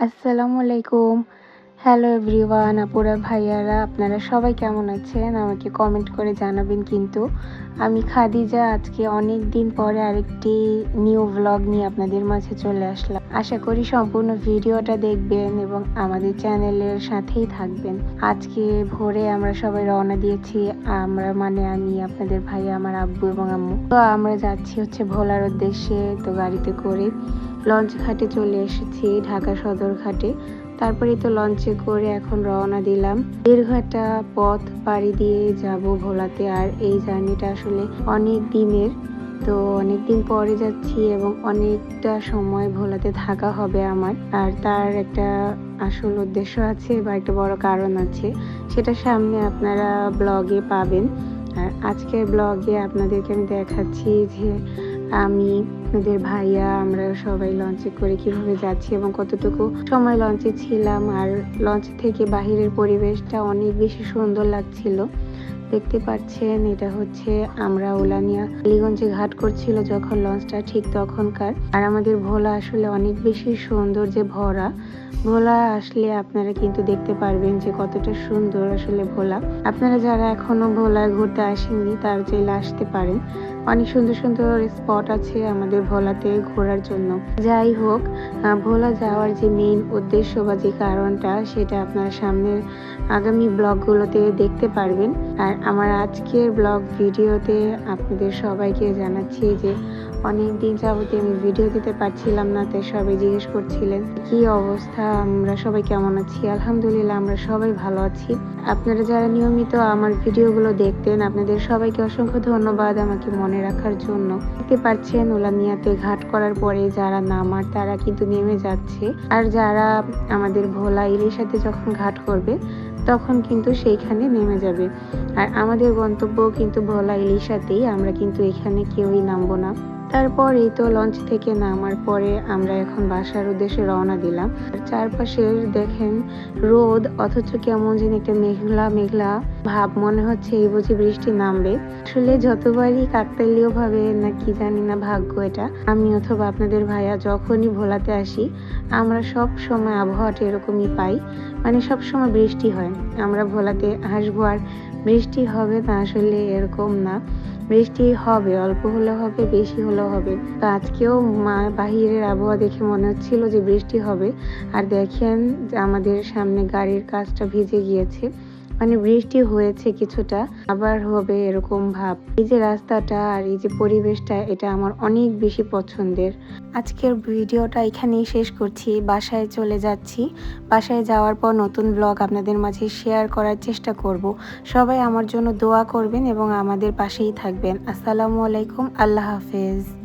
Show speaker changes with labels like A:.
A: আসসালামু আলাইকুম hello everyone আপুরা ভাইয়ারা, আপনারা সবাই কেমন আছেন? আমাকে কমেন্ট করে জানাবেন কিন্তু। আমি খাদিজা, আজকে অনেক দিন পরে আরেকটি নিউ ভ্লগ নিয়ে আপনাদের মাঝে চলে আসলাম। আশা করি সম্পূর্ণ ভিডিওটা দেখবেন এবং আমাদের চ্যানেলের সাথেই থাকবেন। আজকে ভোরে আমরা সবাই রওনা দিয়েছি, আমরা মানে আমি, আপনাদের ভাইয়া, আমার আব্বু এবং আম্মু। তো আমরা যাচ্ছি হচ্ছে ভোলার উদ্দেশ্যে, তো গাড়িতে করে লঞ্চ ঘাটে চলে এসেছি, ঢাকা সদর ঘাটে। তারপরে তো লঞ্চে করে এখন রওনা দিলাম। দেড় ঘণ্টা পথ পাড়ি দিয়ে যাব ভোলাতে আর এই জার্নিটা আসলে অনেক দিনের। তো অনেক দিন পরে যাচ্ছি এবং অনেকটা সময় ভোলাতে থাকা হবে আমার। আর তার একটা আসল উদ্দেশ্য আছে বা একটা বড় কারণ আছে, সেটা সামনে আপনারা ব্লগে পাবেন। আর আজকের ব্লগে আপনাদেরকে আমি দেখাচ্ছি যে আমি, ওদের ভাইয়া, আমরা সবাই লঞ্চে করে কীভাবে যাচ্ছি এবং কতটুকু সময় লঞ্চে ছিলাম আর লঞ্চ থেকে বাহিরের পরিবেশটা অনেক বেশি সুন্দর লাগছিল। দেখতে পাচ্ছেন, এটা হচ্ছে আমরা ওলানিয়া আলীগঞ্জে ঘাট করছিল যখন লঞ্চটা ঠিক তখনকার। আর আমাদের ভোলা আসলে অনেক বেশি সৌন্দর্যে ভরা। ভোলা আসলে আপনারা কিন্তু দেখতে পারবেন যে কতটা সুন্দর আসলে ভোলা। আপনারা যারা এখনও ভোলায় ঘুরতে আসেননি, তারা চাইলে আসতে পারেন। অনেক সুন্দর সুন্দর স্পট আছে আমাদের ভোলাতে ঘোরার জন্য। যাই হোক ভোলা যাওয়ার যে মেইন উদ্দেশ্য বা যে কারণটা, সেটা আপনারা সামনের আগামী ব্লগগুলোতে দেখতে পারবেন। আর আমার আজকের ব্লগ ভিডিওতে আপনাদের সবাইকে জানাচ্ছি যে অনেক দিন যাবতে আমি ভিডিও দিতে পারছিলাম না, তাই সবাই জিজ্ঞেস করছিলেন, কি অবস্থা? আমরা সবাই কেমন আছি? আলহামদুলিল্লাহ, আমরা সবাই ভালো আছি। আপনারা যারা নিয়মিত আমার ভিডিওগুলো দেখতেন, আপনাদের সবাইকে অসংখ্য ধন্যবাদ আমাকে মনে রাখার জন্য। দেখতে পাচ্ছেন ওলানিয়াতে ঘাট করার পরে যারা নামার, তারা কিন্তু নেমে যাচ্ছে। আর যারা আমাদের ভোলা ইলের সাথে যখন ঘাট করবে, তখন কিন্তু সেইখানে নেমে যাবে। আর আমাদের গন্তব্য কিন্তু ভোলা ইলিশাতেই আমরা কিন্তু এখানে কেউই নামবো না। তারপরেই তো লঞ্চ থেকে নামার পরে আমরা এখন বাসার উদ্দেশ্যে রওনা দিলাম। চারপাশের দেখেন রোদ, অথচ কেমন যেন একটা মেঘলা মেঘলা ভাব, মনে হচ্ছে এই বুঝি বৃষ্টি নামবে। আসলে যতবারই কাকতালীয় ভাবে না কি জানি না ভাগ্য এটা, আমি অথবা আপনাদের ভাইয়া যখনই ভোলাতে আসি, আমরা সব সময় আবহাওয়াটা এরকমই পাই। মানে সব সময় বৃষ্টি হয়। আমরা ভোলাতে আসব আর বৃষ্টি হবে না আসলে এরকম না। বৃষ্টি হবে, অল্প হলে হবে, বেশি হলে হবে। তো আজকেও মা বাহিরের আবহাওয়া দেখে মনে হচ্ছিল যে বৃষ্টি হবে। আর দেখেন আমাদের সামনে গাড়ির কাজটা ভিজে গিয়েছে। মানে বৃষ্টি হয়েছে কিছুটা, আবার হবে এরকম ভাব। এই যে রাস্তাটা আর এই যে পরিবেশটা, এটা আমার অনেক বেশি পছন্দের। আজকের ভিডিওটা এখানেই শেষ করছি। বাসায় চলে যাচ্ছি। বাসায় যাওয়ার পর নতুন ব্লগ আপনাদের মাঝে শেয়ার করার চেষ্টা করব। সবাই আমার জন্য দোয়া করবেন এবং আমাদের পাশেই থাকবেন। আসসালামু আলাইকুম। আল্লাহ হাফেজ।